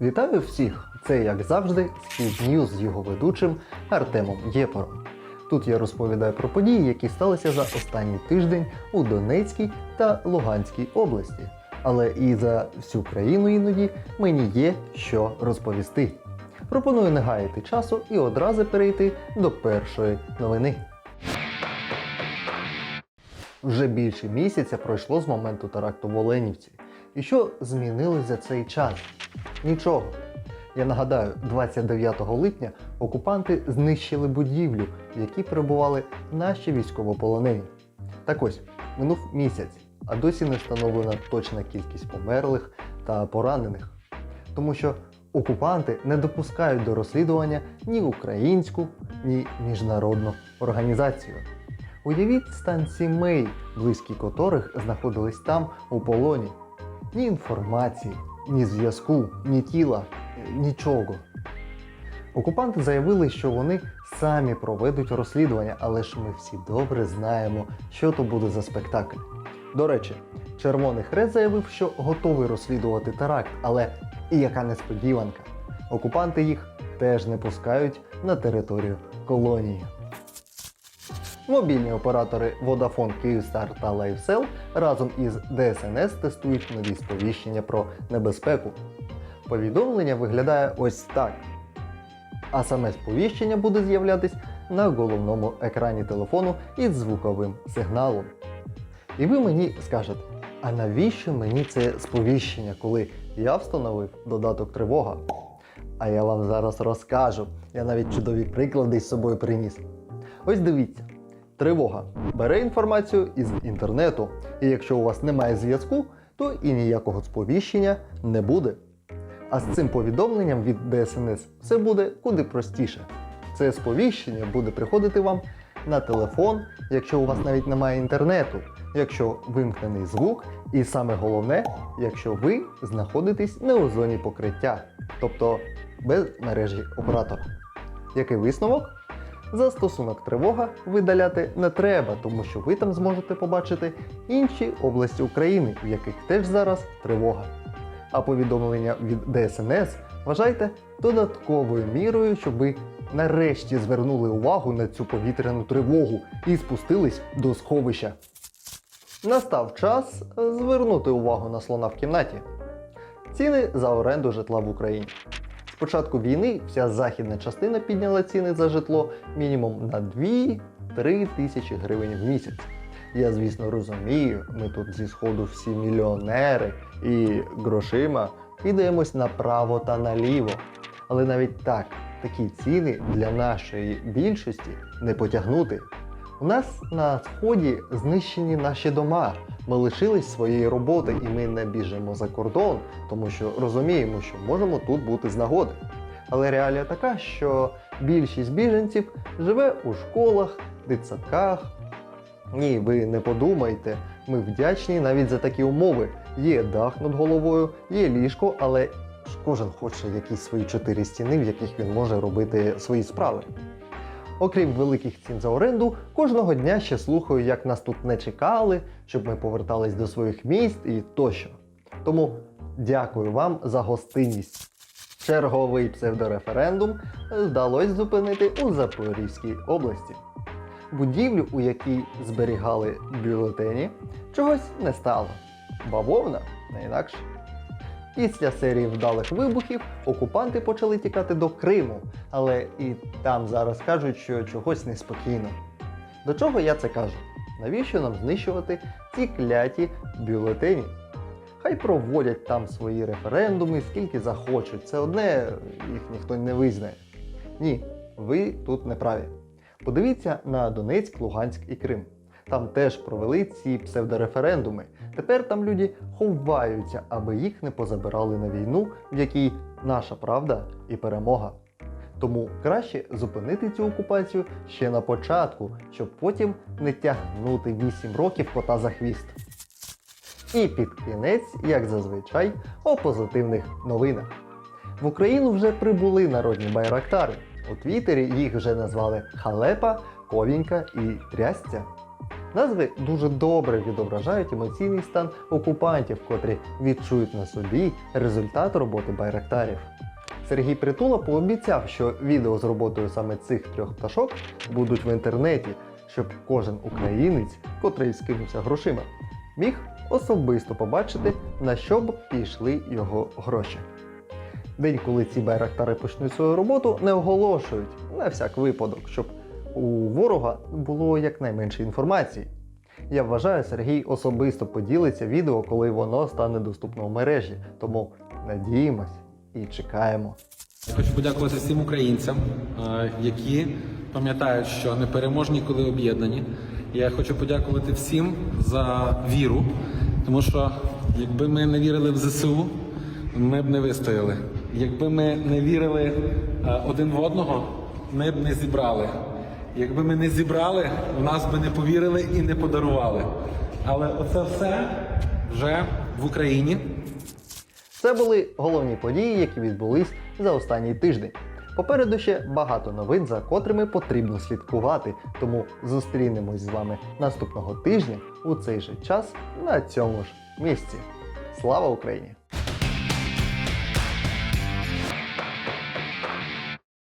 Вітаю всіх! Це як завжди Схід з його ведучим Артемом Єпором. Тут я розповідаю про події, які сталися за останній тиждень у Донецькій та Луганській області. Але і за всю країну іноді мені є що розповісти. Пропоную не гаяти часу і одразу перейти до першої новини. Вже більше місяця пройшло з моменту теракту в Оленівці. І що змінилось за цей час? Нічого. Я нагадаю, 29 липня окупанти знищили будівлю, в якій перебували наші військовополонені. Так ось, минув місяць, а досі не встановлена точна кількість померлих та поранених. Тому що окупанти не допускають до розслідування ні українську, ні міжнародну організацію. Уявіть стан сімей, близькі котрих знаходились там у полоні. Ні інформації, ні зв'язку, ні тіла, е, нічого. Окупанти заявили, що вони самі проведуть розслідування, але ж ми всі добре знаємо, що то буде за спектакль. До речі, Червоний Хрест заявив, що готовий розслідувати теракт, але і яка несподіванка. Окупанти їх теж не пускають на територію колонії. Мобільні оператори Vodafone, Kyivstar та LifeSell разом із DSNS тестують нові сповіщення про небезпеку. Повідомлення виглядає ось так. А саме сповіщення буде з'являтись на головному екрані телефону із звуковим сигналом. І ви мені скажете, а навіщо мені це сповіщення, коли я встановив додаток тривога? А я вам зараз розкажу. Я навіть чудові приклади з собою приніс. Ось дивіться. Тривога бере інформацію із інтернету, і якщо у вас немає зв'язку, то і ніякого сповіщення не буде. А з цим повідомленням від DSNS все буде куди простіше. Це сповіщення буде приходити вам на телефон, якщо у вас навіть немає інтернету, якщо вимкнений звук, і саме головне, якщо ви знаходитесь не у зоні покриття, тобто без мережі оператора. Який висновок? Застосунок тривога видаляти не треба, тому що ви там зможете побачити інші області України, в яких теж зараз тривога. А повідомлення від ДСНС вважайте додатковою мірою, щоб ви нарешті звернули увагу на цю повітряну тривогу і спустились до сховища. Настав час звернути увагу на слона в кімнаті. Ціни за оренду житла в Україні. Початку війни вся західна частина підняла ціни за житло мінімум на 2-3 тисячі гривень в місяць. Я, звісно, розумію, ми тут зі сходу всі мільйонери і грошима кидаємось направо та наліво. Але навіть так, такі ціни для нашої більшості не потягнути. У нас на сході знищені наші дома. Ми лишились своєї роботи і ми не біжимо за кордон, тому що розуміємо, що можемо тут бути з нагоди. Але реалія така, що більшість біженців живе у школах, дитсадках. Ні, ви не подумайте, ми вдячні навіть за такі умови. Є дах над головою, є ліжко, але кожен хоче якісь свої чотири стіни, в яких він може робити свої справи. Окрім великих цін за оренду, кожного дня ще слухаю, як нас тут не чекали, щоб ми повертались до своїх міст і тощо. Тому дякую вам за гостинність. Черговий псевдореферендум вдалося зупинити у Запорізькій області. Будівлю, у якій зберігали бюлетені, чогось не стало. Бавовна не інакше. Після серії вдалих вибухів окупанти почали тікати до Криму, але і там зараз кажуть, що чогось неспокійно. До чого я це кажу? Навіщо нам знищувати ці кляті бюлетені? Хай проводять там свої референдуми, скільки захочуть. Це одне їх ніхто не визнає. Ні, ви тут не праві. Подивіться на Донецьк, Луганськ і Крим. Там теж провели ці псевдореферендуми. Тепер там люди ховаються, аби їх не позабирали на війну, в якій наша правда і перемога. Тому краще зупинити цю окупацію ще на початку, щоб потім не тягнути 8 років кота за хвіст. І під кінець, як зазвичай, о позитивних новинах. В Україну вже прибули народні байрактари. У Твіттері їх вже назвали Халепа, Ковінька і Трясця. Назви дуже добре відображають емоційний стан окупантів, котрі відчують на собі результат роботи байрактарів. Сергій Притула пообіцяв, що відео з роботою саме цих трьох пташок будуть в інтернеті, щоб кожен українець, котрий скинувся грошима, міг особисто побачити, на що б пішли його гроші. День, коли ці байрактари почнуть свою роботу, не оголошують на всяк випадок, щоб у ворога було якнайменше інформації. Я вважаю, Сергій особисто поділиться відео, коли воно стане доступно в мережі. Тому надіємось і чекаємо. Я хочу подякувати всім українцям, е, які пам'ятають, що непереможні, коли об'єднані. Я хочу подякувати всім за віру, тому що якби ми не вірили в ЗСУ, ми б не вистояли. Якби ми не вірили е, один в одного, ми б не зібрали. Якби ми не зібрали, в нас би не повірили і не подарували. Але оце все вже в Україні. Це були головні події, які відбулись за останній тиждень. Попереду ще багато новин, за котрими потрібно слідкувати. Тому зустрінемось з вами наступного тижня у цей же час на цьому ж місці. Слава Україні!